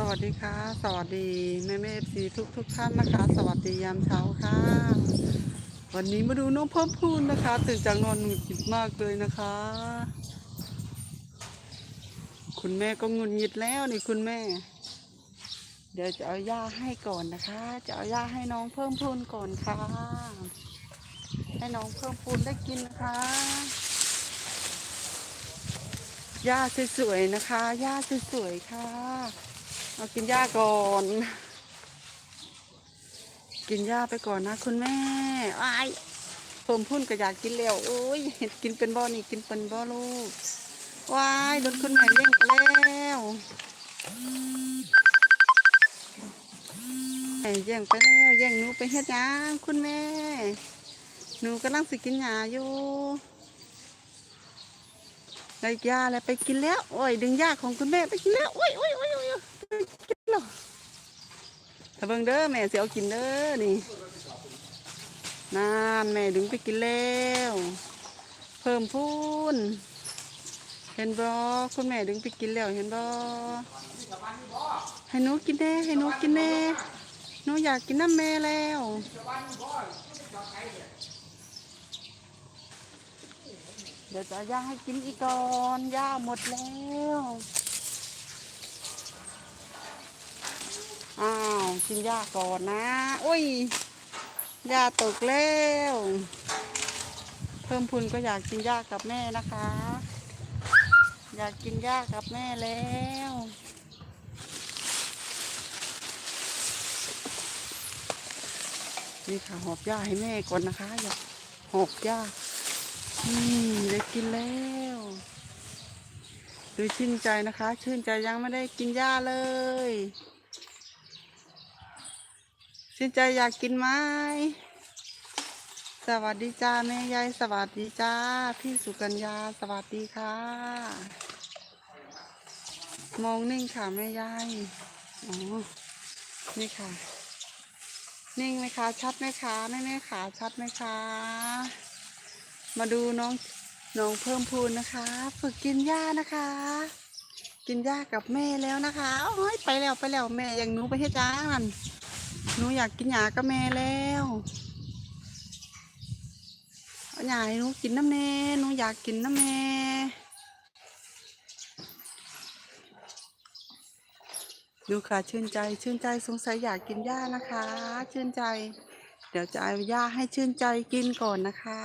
สวัสดีค่ะ สวัสดีแม่แม่เอฟซีทุกทุกท่านนะคะ สวัสดียามเช้าค่ะ วันนี้มาดูน้องเพิ่มพูนนะคะ ตื่นจากนอนหงุดหงิดมากเลยนะคะ คุณแม่ก็หงุดหงิดแล้วนี่คุณแม่ เดี๋ยวจะเอาย่าให้ก่อนนะคะ จะเอาย่าให้น้องเพิ่มพูนก่อนค่ะ ให้น้องเพิ่มพูนได้กินนะคะหญ้าสวยๆนะคะหญ้าสวยๆค่ะ เอากินหญ้าก่อน กินหญ้าไปก่อนนะคุณแม่อ้ายผมพุ่นก็อยากกินแล้วโอ้ยกินเป็นบ่อนี่กินเป็นบ่อลูกว้ายโดนคุณแม่เลี้ยงไปแล้วแย่งไปแล้วแย่งหนูไปเฮ็ดยังคุณแม่ หนูกำลังสิกินหญ้าอยู่ได้ยาแล้วไปกินแล้ว โอ้ยดึงยาของคุณแม่ไปกินแล้ว โอ้ยโอ้ยโอ้ย กินแล้วถ้าเบิ่งเด้อแม่เสียเอากินเด้อนี่นานแม่ดึงไปกินแล้ว เพิ่มพูนเห็นบ่คุณแม่ดึงไปกินแล้วเห็นบ่ให้หนูกินแน่ให้หนูกินแน่หนูอยากกินน้ำแม่แล้วเดี๋ยวจะย่าให้กินอีกก่อนย่าหมดแล้ว อ้าว กินย่าก่อนนะอุ้ยย่าตกแล้ว เพิ่มพูนก็อยากกินย่ากับแม่นะคะ อยากกินย่ากับแม่แล้วนี่ค่ะหอบย่าให้แม่ก่อนนะคะอย่าหอบย่าอืมได้กินแล้วดูชื่นใจนะคะ ชื่นใจยังไม่ได้กินหญ้าเลย ชื่นใจอยากกินไหมสวัสดีจ้าแม่ยายสวัสดีจ้า พี่สุกัญญาสวัสดีค่ะ มองนิ่งค่ะแม่ยายอ๋อนี่ค่ะ นิ่งไหมคะ ชัดไหมคะแม่แม่ขาชัดไหมคะ มาดูน้องน้องเพิ่มพูนนะคะ ฝึกกินหญ้านะคะ กินหญ้ากับแม่แล้วนะคะโอ้ยไปแล้วไปแล้วแม่ย่างหนูไปเฮ็ดจ้าน หนูอยากกินหญ้ากับแม่แล้วเอาหญ้าให้หนูกินน้ำแน่หนูอยากกินน้ำแม่ดูค่ะชื่นใจชื่นใจสงสัยอยากกินหญ้านะคะ ชื่นใจ เดี๋ยวจะเอาหญ้าให้ชื่นใจกินก่อนนะคะ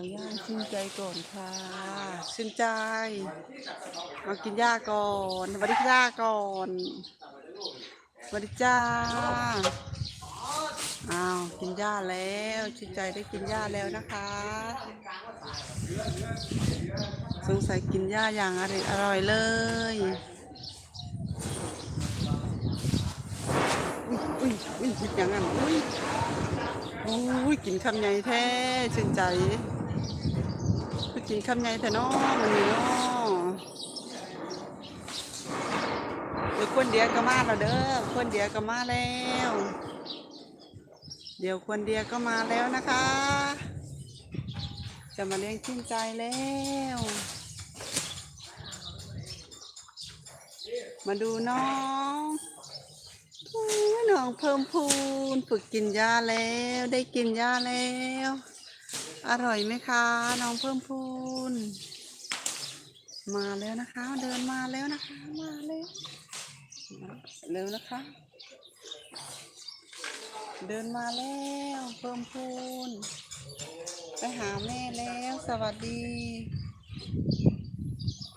เอาหญ้าชื่นใจก่อนค่ะชื่นใจ มากินหญ้าก่อนสวัสดีจ้าก่อนสวัสดีจ้าอ้าวกินหญ้าแล้วชื่นใจได้กินหญ้าแล้วนะคะ สงสัยกินหญ้าอย่างอร่อยอร่อยเลยอุ้ยอุ้ยอุ้ยอย่างนั้นอุ้ยอุ้ยกินคำใหญ่แท้ชื่นใจ กินคำใหญ่แท้เน้อมันนี่เนาะเดี๋ยวคนเดียวก็มาแล้วเด้อคนเดียวก็มาแล้ว เดี๋ยวคนเดียวก็มาแล้วนะคะ จะมาเลี้ยงชื่นใจแล้วมาดูน้องน้องเพิ่มพูนฝึกกินยาแล้ว ได้กินยาแล้ว อร่อยไหมคะ น้องเพิ่มพูน มาแล้วนะคะ เดินมาแล้วนะคะ มาแล้วเร็วนะคะ เดินมาแล้วเพิ่มพูน ไปหาแม่แล้วสวัสดี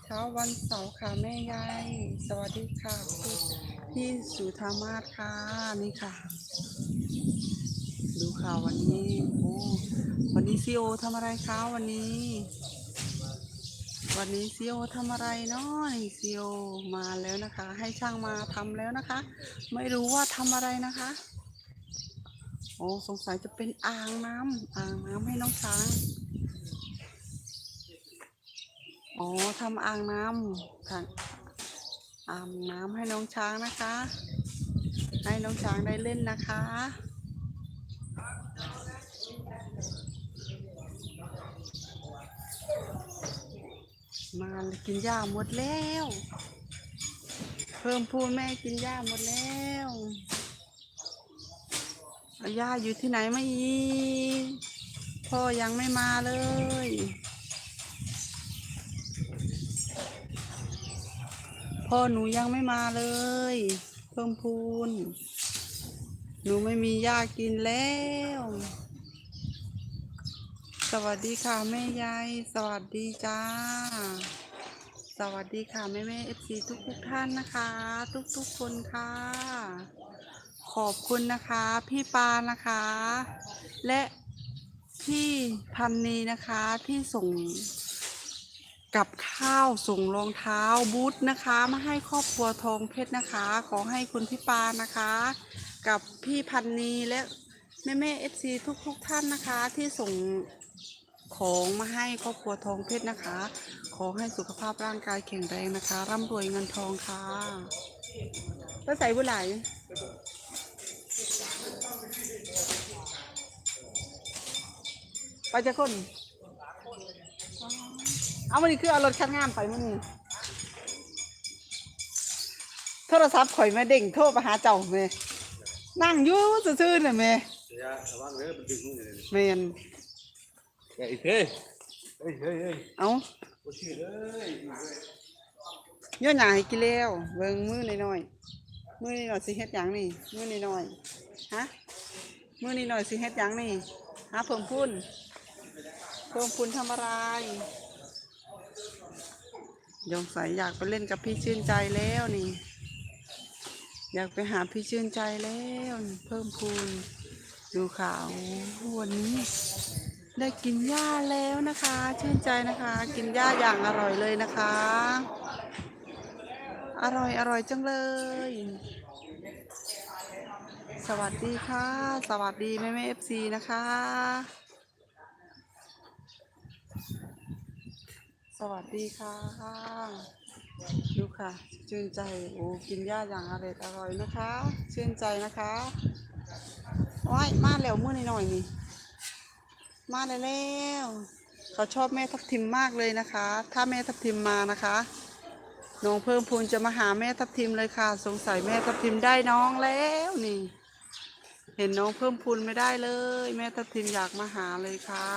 เช้าวันเสาร์ค่ะแม่ยายสวัสดีค่ะพี่พี่สุธามาศค่ะนี่ค่ะ ดูข่าววันนี้โอ้วันนี้ซีโอทำอะไรคะวันนี้ วันนี้ซีโอทำอะไรเนาะซีโอมาแล้วนะคะ ให้ช่างมาทำแล้วนะคะ ไม่รู้ว่าทำอะไรนะคะ โอ้สงสัยจะเป็นอ่างน้ำอ่างน้ำให้น้องช้างโอ๋อทำอ่างน้ำค่ะอ่างน้ำให้น้องช้างนะคะ ให้น้องช้างได้เล่นนะคะ มาเลยกินหญ้าหมดแล้ว เพิ่มพูนแม่กินหญ้าหมดแล้วหญ้าอยู่ที่ไหนไม่อีพ่อยังไม่มาเลยพ่อหนูยังไม่มาเลย เพิ่มพูน หนูไม่มีหญ้ากินแล้ว สวัสดีค่ะแม่ยายสวัสดีจ้า สวัสดีค่ะแม่แม่เอฟซีทุกทุกท่านนะคะ ทุกทุกคนค่ะ ขอบคุณนะคะ พี่ปานะคะ และพี่พันนีนะคะที่ส่งกับข้าวส่งรองเท้าบูธนะคะ มาให้ครอบครัวทองเพชรนะคะ ขอให้คุณพี่ปานะคะ กับพี่พันนีและแม่แม่เอฟซีทุกทุกท่านนะคะที่ส่ง ของมาให้ครอบครัวทองเพชรนะคะ ขอให้สุขภาพร่างกายแข็งแรงนะคะ ร่ำรวยเงินทองค่ะก็ใส่บุหรี่ไปจะคน เอาวันนี้คือเอารถคันงามไปมื่อนี้โทรศัพท์ข่อยแม่เด้งโทรไปหาเจ้าแม่นั่งอยู่ซื่อๆน่ะแม่เดี๋ยวระวังเด้อมันดึงมือเลยแม่น เฮ้ยเฮ้ยเฮ้ยเฮ้ยเฮ้ยเอาโอ้ชื่อเลยเยอะหนาให้กินแล้วเบิ่งมือหน่อยๆมือหน่อยๆสิเฮ็ดหยังนี่มือหน่อยๆฮะมือหน่อยๆสิเฮ็ดหยังนี่หาเพิ่มพูนเพิ่มพูนทำอะไรยงใสอยากไปเล่นกับพี่ชื่นใจแล้วนี่ อยากไปหาพี่ชื่นใจแล้ว เพิ่มพูนดูข่าววันนี้ ได้กินหญ้าแล้วนะคะ ชื่นใจนะคะ กินหญ้าอย่างอร่อยเลยนะคะ อร่อยอร่อยจังเลย สวัสดีค่ะ สวัสดีแม่แม่เอฟซีนะคะ สวัสดีค่ะ ดูค่ะ ชื่นใจโอ้กินหญ้าอย่างอร่อยอร่อยนะคะ ชื่นใจนะคะว้ายมาแล้วมื้อหน่อยนี่ มาแล้วเขาชอบแม่ทับทิมมากเลยนะคะ ถ้าแม่ทับทิมมานะคะน้องเพิ่มพูนจะมาหาแม่ทับทิมเลยค่ะ สงสัยแม่ทับทิมได้น้องแล้วนี่ เห็นน้องเพิ่มพูนไม่ได้เลย แม่ทับทิมอยากมาหาเลยค่ะ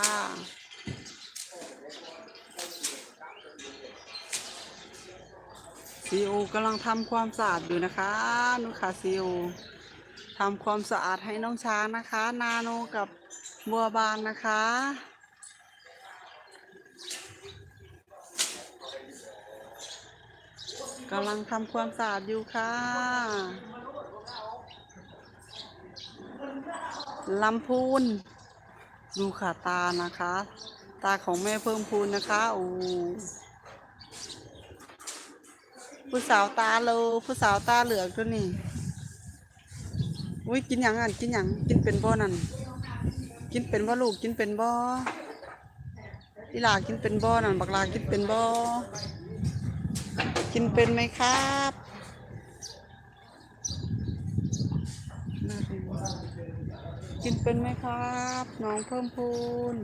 ซีโอกำลังทำความสะอาดอยู่นะคะนุค่ะซีโอทำความสะอาดให้น้องช้างนะคะ นาโนกับ บัวบานนะคะ กำลังทำความสะอาดอยู่ค่ะลำพูน ดูค่ะตานะคะ ตาของแม่เพิ่มพูนนะคะโอ้ผู้สาวตาโลผู้สาวตาเหลือกตัวนี้ อุ้ยกินยังอะกินยังกินเป็นบ่นั่น กินเป็นบ่ลูกกินเป็นบ่อีหลากินเป็นบ่นั่นบักลากินเป็นบ่กินเป็นไหมครับกินเป็นไหมครับ น้องเพิ่มพูน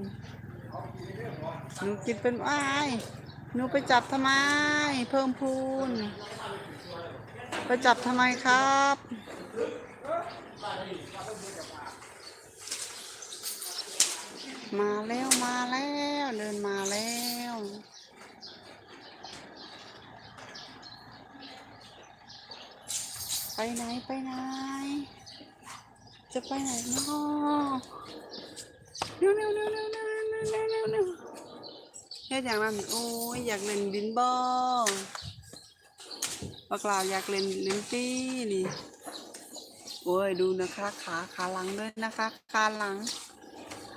หนูกินเป็นอ้ายหนูไปจับทำไม เพิ่มพูนไปจับทำไมครับ มาแล้วมาแล้วเดินมาแล้วไปไหนไปไหน จะไปไหนเนาะเร็วเร็วเร็วเร็วเร็วเร็วเร็วเร็วเร็วเฮ็ดอย่างนั้นโอ้ยอยากเล่นบินบอบักลาอยากเล่นลิ้นปี้นี่โอ้ยดูนะคะขาขาหลังด้วยนะคะขาหลัง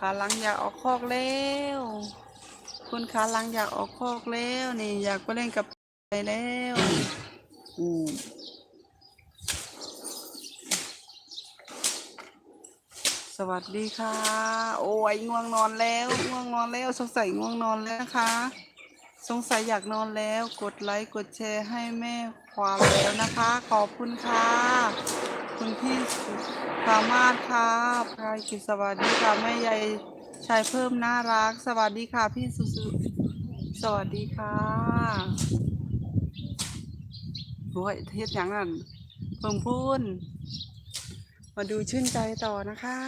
ขาลังอยากออกคอกแล้วคุณขาลังอยากออกคอกแล้วนี่อยากไปเล่นกับไปแล้วอืมสวัสดีค่ะ โอ้ยง่วงนอนแล้วง่วงนอนแล้วสงสัยง่วงนอนแล้วนะคะสงสัยอยากนอนแล้ว กดไลค์กดแชร์ให้แม่ความแล้วนะคะ ขอบคุณค่ะ คุณพี่สามารถค่ะพายกิจสวัสดีค่ะแม่ใหญ่ชายเพิ่มน่ารัก สวัสดีค่ะ พี่สุสุสวัสดีค่ะโอ้ยเทศอย่างนั้นเพิ่มพูนมาดูชื่นใจต่อนะคะ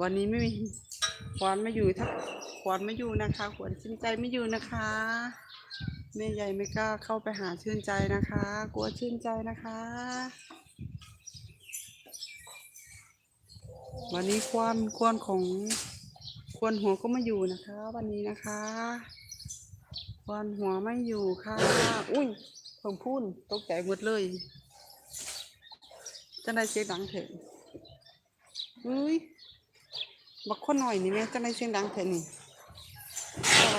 วันนี้ไม่มีขวานไม่อยู่ทักขวานไม่อยู่นะคะขวานชื่นใจไม่อยู่นะคะ แม่ใหญ่ไม่กล้าเข้าไปหาชื่นใจนะคะ กลัวชื่นใจนะคะ วันนี้ควนควนของควนหัวก็ไม่อยู่นะคะ วันนี้นะคะควนหัวไม่อยู่ค่ะ อุ้ยเพิ่งพูนตกใจหมดเลยจะได้เสียงดังเถอะอุ้ยบักคนหน่อยนี่แม่จะได้เสียงดังเถอะนี่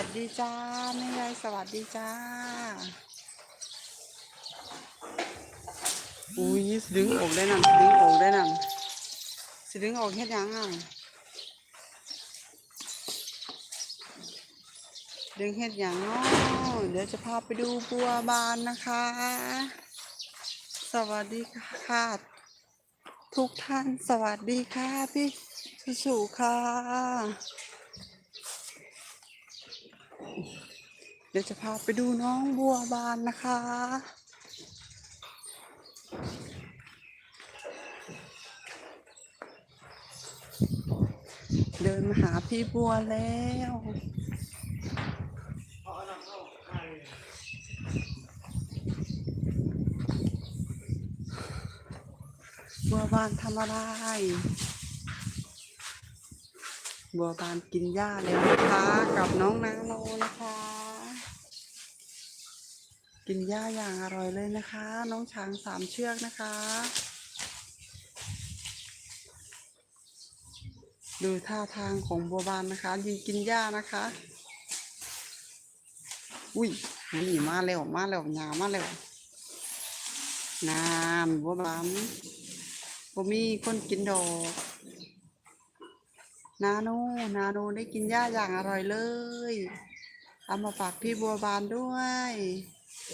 วัสดีจ้าแม่ยายสวัสดีจ้า อุ้ยสดึงออกได้นั่นดึงออกได้นั่นสดึงออกเฮ็ดยังอะดึงเฮ็ดยังเนาะเดี๋ยวจะพาไปดูบัวบานนะคะ สวัสดีค่ะ ทุกท่านสวัสดีค่ะพี่สุสุค่ะ ดี๋ยวจะพาไปดูน้องบัวบานนะคะ เดินมาหาพี่บัวแล้วบัวบานทำอะไร บัวบานกินหญ้าแล้วนะคะ กับน้องนางโนนะคะ กินหญ้าอย่างอร่อยเลยนะคะ น้องช้างสามเชือกนะคะ ดูท่าทางของบัวบานนะคะยืนกินหญ้านะคะ อุ้ยนี่มาแล้วมาแล้วหยามาแล้วนานบัวบานบ่มีคนกินดอกนาโนนาโนได้กินหญ้าอย่างอร่อยเลย เอามาฝากพี่บัวบานด้วย สวั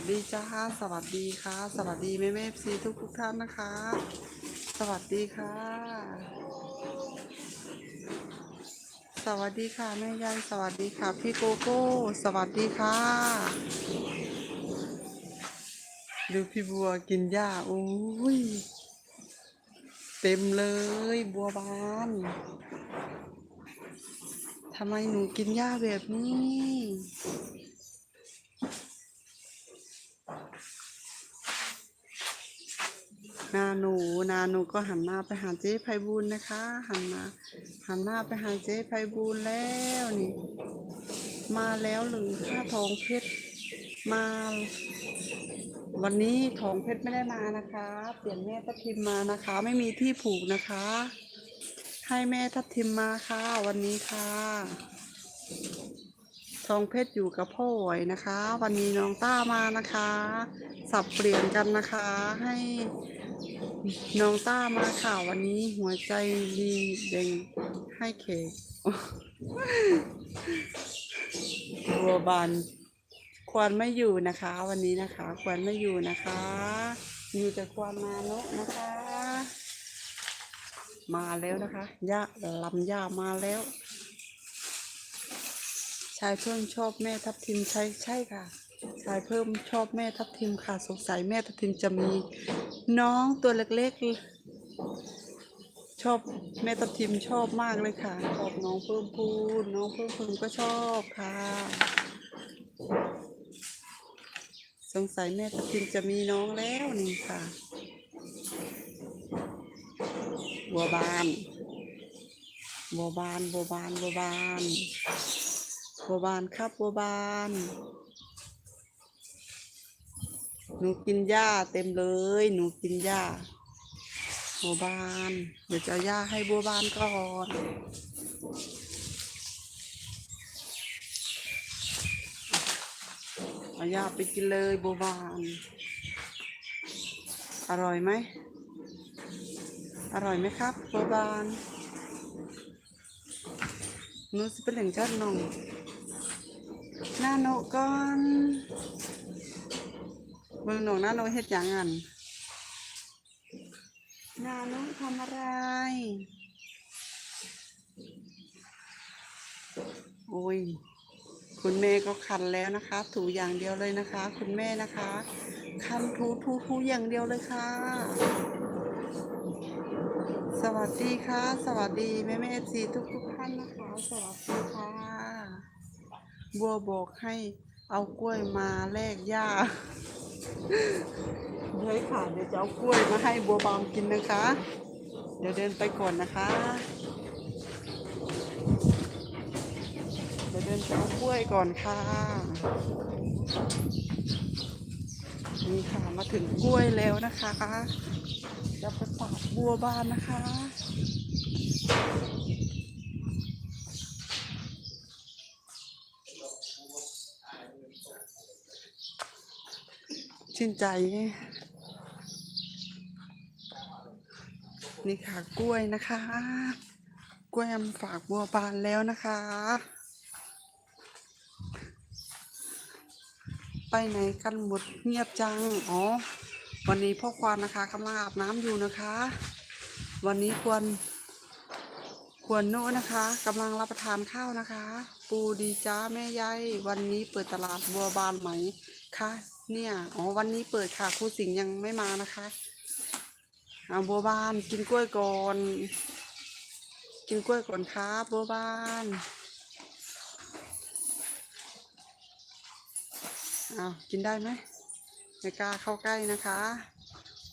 สดีจ้า สวัสดีค่ะ สวัสดีแม่แม่ซีทุกทุกท่านนะคะ สวัสดีค่ะ สวัสดีค่ะแม่ยายสวัสดีค่ะ พี่โกโก้ สวัสดีค่ะ ดูพี่บัวกินหญ้าโอ้ยเต็มเลยบัวบานทำไมหนูกินหญ้าแบบนี้ นาหนูนาหนูก็หันหน้าไปหาเจ๊ไพบูลนะคะ หันมาหันหน้าไปหาเจ๊ไพบูลแล้วนี่ มาแล้วหรือค่าทองเพชรมา วันนี้ทองเพชรไม่ได้มานะคะ เปลี่ยนแม่ทับทิมมานะคะ ไม่มีที่ผูกนะคะ ให้แม่ทับทิมมาค่ะ วันนี้ค่ะ ทองเพชรอยู่กับพ่อหวยนะคะ วันนี้น้องต้ามานะคะ สับเปลี่ยนกันนะคะ ให้น้องต้ามาค่ะ วันนี้หัวใจดีเด้งให้เขกบัวบาน ควรไม่อยู่นะคะ วันนี้นะคะ ควรไม่อยู่นะคะ อยู่แต่ควรมาโนะนะคะ มาแล้วนะคะย่าลำย่ามาแล้ว ชายเพิ่มชอบแม่ทับทิมใช่ใช่ค่ะ ชายเพิ่มชอบแม่ทับทิมค่ะสงสัยแม่ทับทิมจะมีน้องตัวเล็กๆ ชอบแม่ทับทิมชอบมากเลยค่ะชอบน้องเพิ่มพูนน้องเพิ่มพูนก็ชอบค่ะ สงสัยแม่ทับทิมจะมีน้องแล้วนี่ค่ะ บัวบาน บัวบาน บัวบาน บัวบาน บัวบานครับบัวบาน หนูกินหญ้าเต็มเลย หนูกินหญ้า บัวบาน เดี๋ยวจะหญ้าให้บัวบานก่อน เอาหญ้าไปกินเลยโบวบาน อร่อยไหม อร่อยไหมครับโบวบานนูสิเป็นหล่งจัดนองหน้าโนก่อนเบิ่งหนองหน้าโนเฮ็ดหยังอันหน้าโนทำอะไร โอ้ย คุณแม่ก็คันแล้วนะคะ ถูอย่างเดียวเลยนะคะ คุณแม่นะคะ คันถูถูถูอย่างเดียวเลยค่ะ สวัสดีค่ะ สวัสดีแม่แม่เอฟซีทุกทุกท่านนะคะ สวัสดีค่ะ บัวบอกให้เอากล้วยมาแลกหญ้าเฮ้ยค่ะเดี๋ยวจะเอากล้วยมาให้บัวบามกินนะคะ เดี๋ยวเดินไปก่อนนะคะ เดินไปเอากล้วยก่อนค่ะ นี่ค่ะมาถึงกล้วยแล้วนะคะจะไปปากบัวบานนะคะชื่นใจ นี่ค่ะกล้วยนะคะ กล้วยฝากบัวบานแล้วนะคะ ไปไหนกันหมดเงียบจัง อ๋อ วันนี้พ่อควานนะคะกำลังอาบน้ำอยู่นะคะ วันนี้ควร ควรโน้นะคะกำลังรับประทานข้าวนะคะ ปูดีจ้าแม่ยายวันนี้เปิดตลาดบัวบานไหมคะเนี่ย อ๋อ วันนี้เปิดค่ะครูสิงห์ยังไม่มานะคะอาบัวบานกินกล้วยก่อน กินกล้วยก่อนครับบัวบาน เอากินได้ไหมไม่กล้าเข้าใกล้นะคะ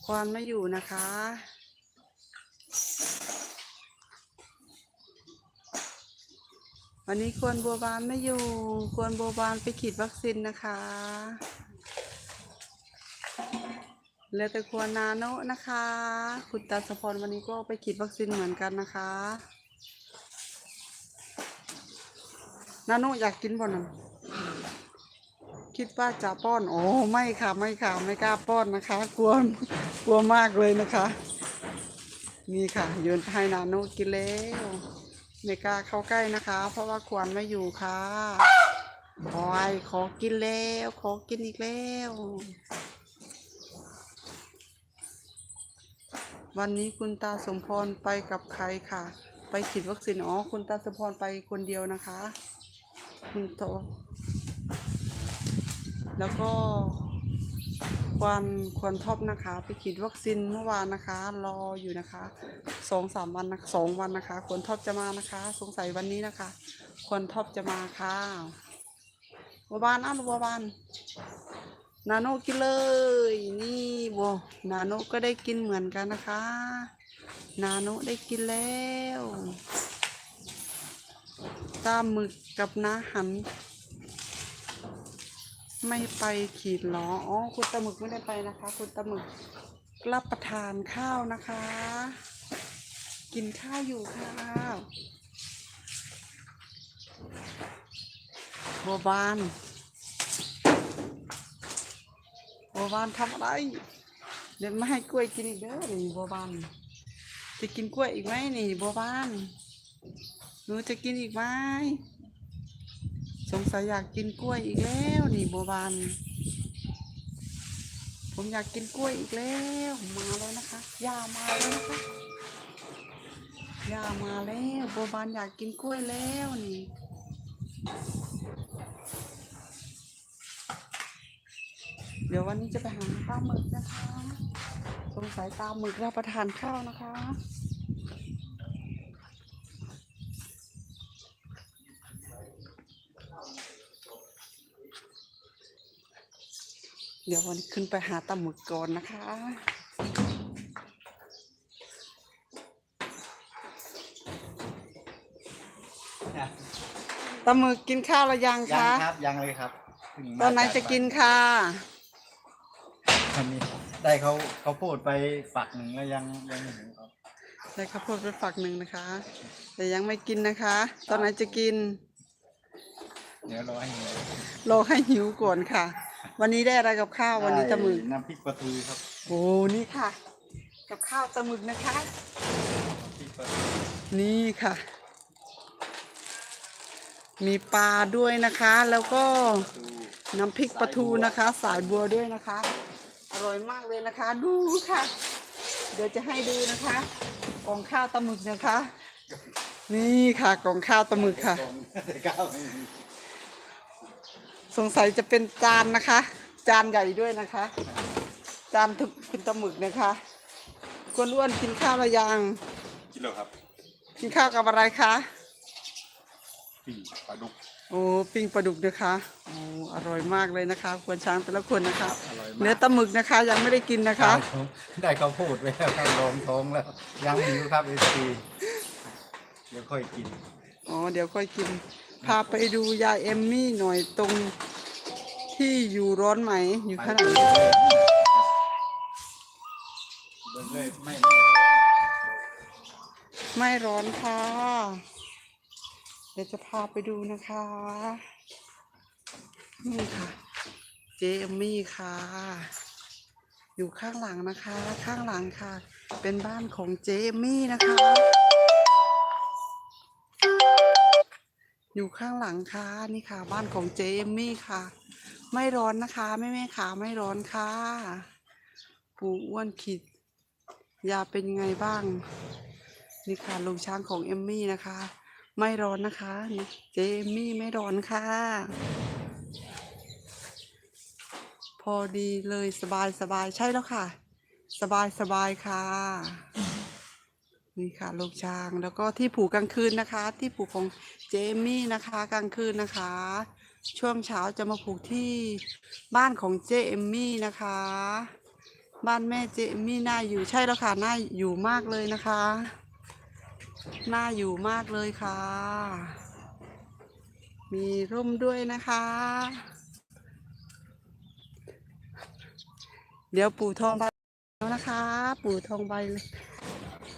ควานไม่อยู่นะคะ วันนี้ควรบัวบานไม่อยู่ ควรบัวบานไปฉีดวัคซีนนะคะเหลือแต่ควรนาโนนะคะ คุณตาสะพรวันนี้ก็ไปฉีดวัคซีนเหมือนกันนะคะ นาโนอยากกินบ่น่ะ คิดว่าจะป้อนโอ้ไม่ค่ะไม่ค่ะไม่กล้าป้อนนะคะ กลัวกลัวมากเลยนะคะ นี่ค่ะโยนให้นาโนกินแล้วไม่กล้าเข้าใกล้นะคะ เพราะว่าควรไม่อยู่ค่ะโอ้ยขอกินแล้วขอกินอีกแล้ว วันนี้คุณตาสมพรไปกับใครค่ะ ไปฉีดวัคซีนอ๋อคุณตาสมพรไปคนเดียวนะคะ คุณโต แล้วก็ควันควันท็อปนะคะ ไปฉีดวัคซีนเมื่อวานนะคะ รออยู่นะคะสองสามวันนะสองวันนะคะ ควนท็อปจะมานะคะ สงสัยวันนี้นะคะ ควนท็อปจะมาค่ะบัวบานอ้าวบัวบานนาโนกินเลย นี่บัวนาโนก็ได้กินเหมือนกันนะคะ นาโนได้กินแล้วตามหมึกกับน้าหัน ไม่ไปขีดหรออ๋อคุณตาหมึกไม่ได้ไปนะคะ คุณตาหมึกรับประทานข้าวนะคะ กินข้าวอยู่ค่ะบัวบานบัวบานทำอะไร เดี๋ยวไม่ให้กล้วยกินอีกเด้อนี่บัวบานจะกินกล้วยอีกไหมนี่บัวบานหนูจะกินอีกไหม สงสัยอยากกินกล้วยอีกแล้วนี่บัวบานผมอยากกินกล้วยอีกแล้วมาแล้วนะคะย่ามาแล้วนะคะย่ามาแล้วบัวบานอยากกินกล้วยแล้วนี่เดี๋ยววันนี้จะไปหาปลาหมึกนะคะ สงสัยปลาหมึกรับประทานข้าวนะคะ เดี๋ยววันนี้ขึ้นไปหาตาหมึกก่อนนะคะตาหมึกกินข้าวหรือยังยังคะ ครับยังเลยครับเพิ่งตอนไหนมาาจะกินค่ะ วันนี้ได้เขาเขาพูดไปฝักหนึ่งแล้วยังยังไม่ถึงครับได้ข้าวโพดไปฝักหนึ่งนะคะ แต่ยังไม่กินนะคะ ตอนไหนจะกิน เดี๋ยวรอให้หิวรอให้หิวก่อนค่ะ วันนี้ได้อะไรกับข้าววันนี้ตาหมึกได้น้ำพริกปลาทูครับโอ้นี่ค่ะ กับข้าวตาหมึกนะคะน้ำพริกปลาทูนี่ค่ะ มีปลาด้วยนะคะ แล้วก็น้ำพริกปลาทูนะคะ สายบัวด้วยนะคะ อร่อยมากเลยนะคะ ดูค่ะ เดี๋ยวจะให้ดูนะคะกล่องข้าวตะหมึกนะคะ นี่ค่ะกล่องข้าวตะหมึกค่ะ แต่ก้าวไม่มี สงสัยจะเป็นจานนะคะ จานใหญ่ด้วยนะคะ จานถึกเป็นตะหมึกนะคะกวนอ้วนกินข้าวหรือยังกินแล้วครับกินข้าวกับอะไรคะปิ้งปลาดุกโอ้ปิ้งปลาดุกนะคะโอ้อร่อยมากเลยนะคะ ควรช้างแต่ละคนนะคะอร่อยเนื้อมากตะหมึกนะคะยังไม่ได้กินนะคะ ได้ข้าวโพดไปแล้วครับรองท้องแล้ว ยังหิวครับเอซีเดี๋ยวค่อยกินอ๋อเดี๋ยวค่อยกิน พาไปดูยายเอมมี่หน่อยตรงที่อยู่ร้อนไหม อยู่ขนาดไหนเบิ่งไม่ไม่ร้อนค่ะ เดี๋ยวจะพาไปดูนะคะ นี่ค่ะ เจเอมมี่ค่ะ อยู่ข้างหลังนะคะ ข้างหลังค่ะ เป็นบ้านของเจเอมมี่นะคะ อยู่ข้างหลังค่ะนี่ค่ะ บ้านของเจมมี่ค่ะ ไม่ร้อนนะคะแม่แม่ขาไม่ร้อนค่ะปูอ้วนขีดยาเป็นไงบ้าง นี่ค่ะลงช้างของเอมมี่นะคะ ไม่ร้อนนะคะนี่เจมมี่ไม่ร้อนค่ะ พอดีเลยสบายสบายใช่แล้วค่ะ สบายสบายค่ะ นี่ค่ะลูกช้างแล้วก็ที่ผูกกลางคืนนะคะ ที่ผูกของเจมี่นะคะกลางคืนนะคะ ช่วงเช้าจะมาผูกที่บ้านของเจมี่นะคะ บ้านแม่เจมี่น่าอยู่ใช่แล้วค่ะน่าอยู่มากเลยนะคะน่าอยู่มากเลยค่ะ มีร่มด้วยนะคะ เดี๋ยวปู่ทอง แล้วนะคะ ปู่ทองใบ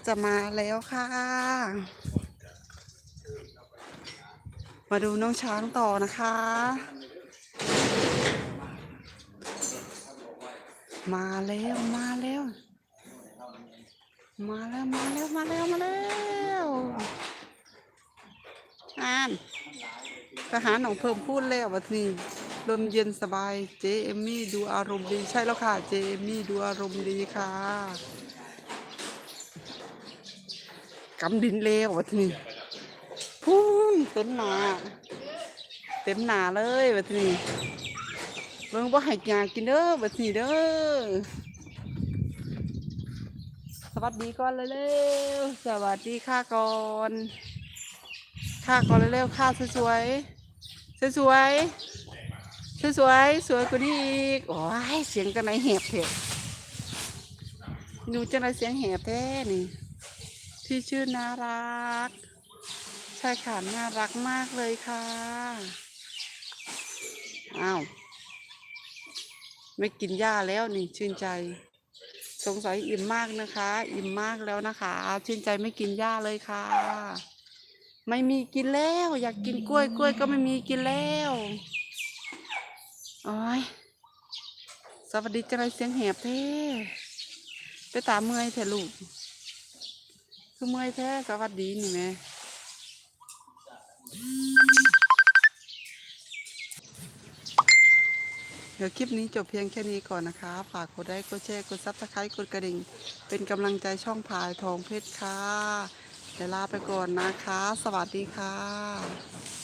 จะมาแล้วค่ะ มาดูน้องช้างต่อนะคะ มาแล้วมาแล้ว มาแล้วมาแล้วมาแล้วมาแล้วอ่านทหารของเพิ่มพูดแล้ววันนี้ ลมเย็นสบายเจเอมมี่ดูอารมณ์ดีใช่แล้วค่ะเจเอมมี่ดูอารมณ์ดีค่ะกำดินเลววันนี้พูนเต็มหนาเต็มหนาเลยวันนี้เบิ่งว่าให้ยากินเด้อวันนี้เด้อสวัสดีก่อนเร็วๆสวัสดีค่ะก่อนค่ะก่อนเร็วๆค่ะสวยๆสวยๆ สวยๆสวยกว่านี้อีก โอ้ยเสียงจังไหนแหบเถอะหนูจังไหนเสียงแหบแท้นี่ ที่ชื่อน่ารัก ใช่ค่ะน่ารักมากเลยค่ะ อ้าว ไม่กินหญ้าแล้วนี่ ชื่นใจ สงสัยอิ่มมากนะคะ อิ่มมากแล้วนะคะ ชื่นใจไม่กินหญ้าเลยค่ะ ไม่มีกินแล้ว อยากกินกล้วยกล้วยก็ไม่มีกินแล้ว โอ้ยสวัสดีจังไรเสียงแหบเท่ไปตามเมื่อยเถอะลูก คือเมื่อยแท้สวัสดีนี่แม่เดี๋ยวคลิปนี้จบเพียงแค่นี้ก่อนนะคะ ฝากกดไลค์กดแชร์กดซับสไครต์กดกระดิ่ง เป็นกำลังใจช่องพายทองเพชรค่ะเดี๋ยวลาไปก่อนนะคะ สวัสดีค่ะ